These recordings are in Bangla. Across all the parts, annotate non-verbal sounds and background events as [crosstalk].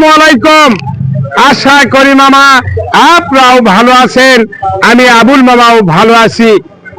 আসসালামু আলাইকুম। আশা করি মামা আপনারাও ভালো আছেন। আমি আবুল মামাও ভালো আছি।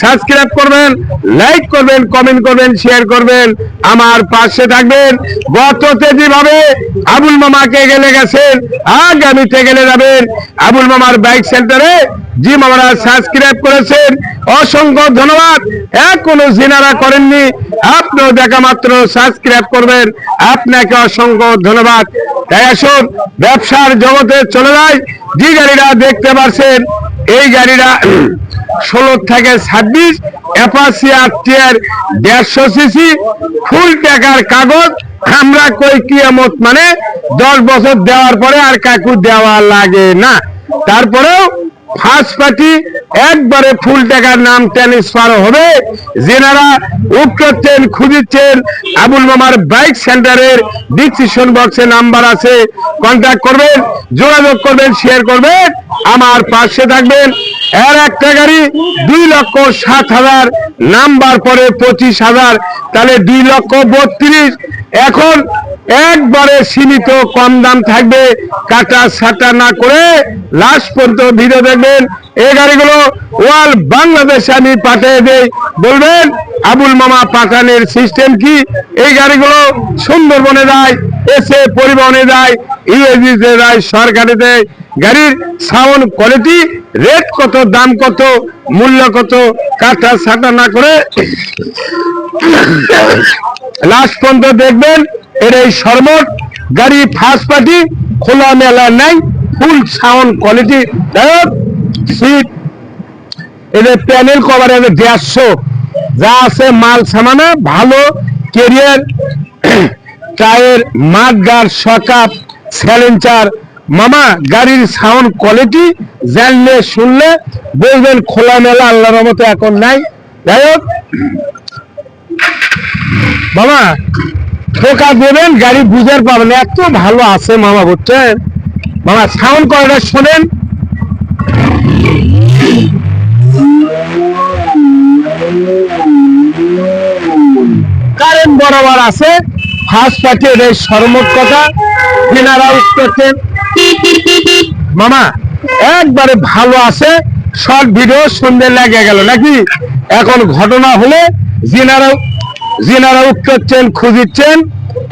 সাবস্ক্রাইব করবেন, লাইক করবেন, কমেন্ট করবেন, শেয়ার করবেন। আমার পাশে থাকবেন গততে যেভাবে আবুল মামাকে গেলে গেছেন, আগামীতে গেলে যাবেন। আবুল মামার বাইক সেন্টারে জি মামারা সাবস্ক্রাইব করেছেন। অসংখ্য ধন্যবাদ। এখনও জিনারা করেননি, আপনিও দেখা মাত্র সাবস্ক্রাইব করবেন। আপনাকে অসংখ্য ধন্যবাদ। তাই আসুন, ব্যবসার জগতে চলে যায় যে গাড়িটা দেখতে পাচ্ছেন এই গাড়িটা ষোলো থেকে ছাব্বিশ অ্যাপাসি আত্মীয়ের দেড়শো সিসি, ফুল টাকার কাগজ। আমরা কই কিয়ামত মানে দশ বছর দেওয়ার পরে আর কাকু দেওয়া লাগে না। তারপরেও ফার্স্ট পার্টি একবারে ফুল টাকার নাম ট্রান্সফার হবে। যেনারা উঠতেন খুঁজিচ্ছেন আবুল মামার বাইক সেন্টারের ডিসক্রিপশন বক্সে নাম্বার আছে কন্ট্যাক্ট করবেন, যোগাযোগ করবেন শেয়ার করবেন, আমার পাশে থাকবেন। এর একটা গাড়ি, দুই লক্ষ সাত হাজার, নাম্বার পরে পঁচিশ হাজার, তাহলে দুই লক্ষ বত্রিশ। এখন একবারে সীমিত, কম দাম থাকবে। কাটা সাটা না করে লাস্ট পর্যন্ত ভিড়ে দেখবেন। এই গাড়িগুলো ওয়াল বাংলাদেশে আমি পাঠিয়ে দেই। বলবেন, আবুল মামা পাঠানের সিস্টেম কি? এই গাড়িগুলো সুন্দরবনে যায়, এসে পরিবহনে যায় ইউএসিতে যায় সরকারে দেয় গাড়ির সাউন্ড কোয়ালিটি রেট কত, দাম কত, মূল্য কত কাটা সাটা না করে লাস্ট পর্যন্ত দেখবেন, এর এই সর্বট গাড়ি ফার্স্ট পার্টি খোলা মেলা নাই ফুল সাউন্ড কোয়ালিটি সিট এদের প্যানেল কভার এদের দেড়শো, যা আছে মাল সামানা, ভালো কেরিয়ার টায়ার [clears throat] মাঠ গার্ড সকাপ স্যালেঞ্চার মামা, গাড়ির সাউন্ড কোয়ালিটি জানলে, শুনলে বলবেন খোলা মেলা আল্লাহর মতো এখন নাই। যাই হোক, মামা ঠোকা দেবেন, গাড়ি বুঝার পাবেন এত ভালো আছে মামা, বুঝছেন? মামা সাউন্ড কোয়ালিটি শোনেন। কারেন্ট বরাবর আছে। ফার্স্ট পার্টির এই সরমত কথা। কিনারা করছেন মামা, একবারে ভালো আছে, শর্ট ভিডিও সুন্দর লাগে গেল নাকি? এখন ঘটনা হলে জিনারা জিনারা করছেন খুঁজিচ্ছেন।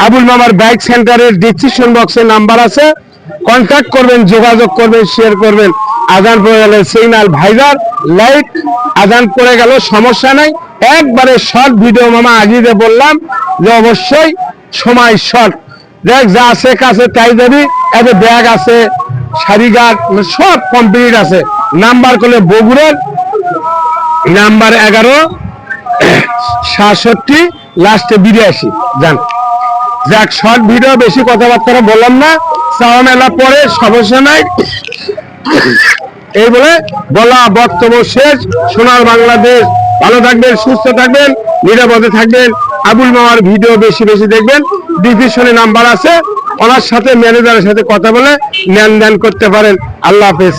আবুল মামার বাইক সেন্টারের ডিসক্রিপশন বক্সে নাম্বার আছে। কন্ট্যাক্ট করবেন, যোগাযোগ করবেন শেয়ার করবেন। আদান পড়ে গেলে সিগনাল ভাইজার, লাইট আদান পড়ে গেল, সমস্যা নাই। একবারে শর্ট ভিডিও মামা আজিয়ে বললাম যে অবশ্যই সময় শর্ট দেখ যা আছে কাছে তাই যাবি এত ব্যাগ আছে শাড়ি গার্ড সব কমপ্লিট আছে। নাম্বার করলে বগুড়ার, নাম্বার এগারো, সাতষট্টি লাস্টে বিরাশি। যান যাক শর্ট ভিডিও বেশি কথাবার্তা বললাম না। চাওয়া মেলা পরে, সমস্যা নাই। এই বলে বলা বক্তব্য শেষ। সোনার বাংলাদেশ, ভালো থাকবেন, সুস্থ থাকবেন, নিরাপদে থাকবেন। আবুল মামার ভিডিও বেশি বেশি দেখবেন। ডিসক্রিপশনে নাম্বার আছে। ওনার সাথে ম্যানেজারের সাথে কথা বলে লেনদেন করতে পারেন। আল্লাহ হাফেজ।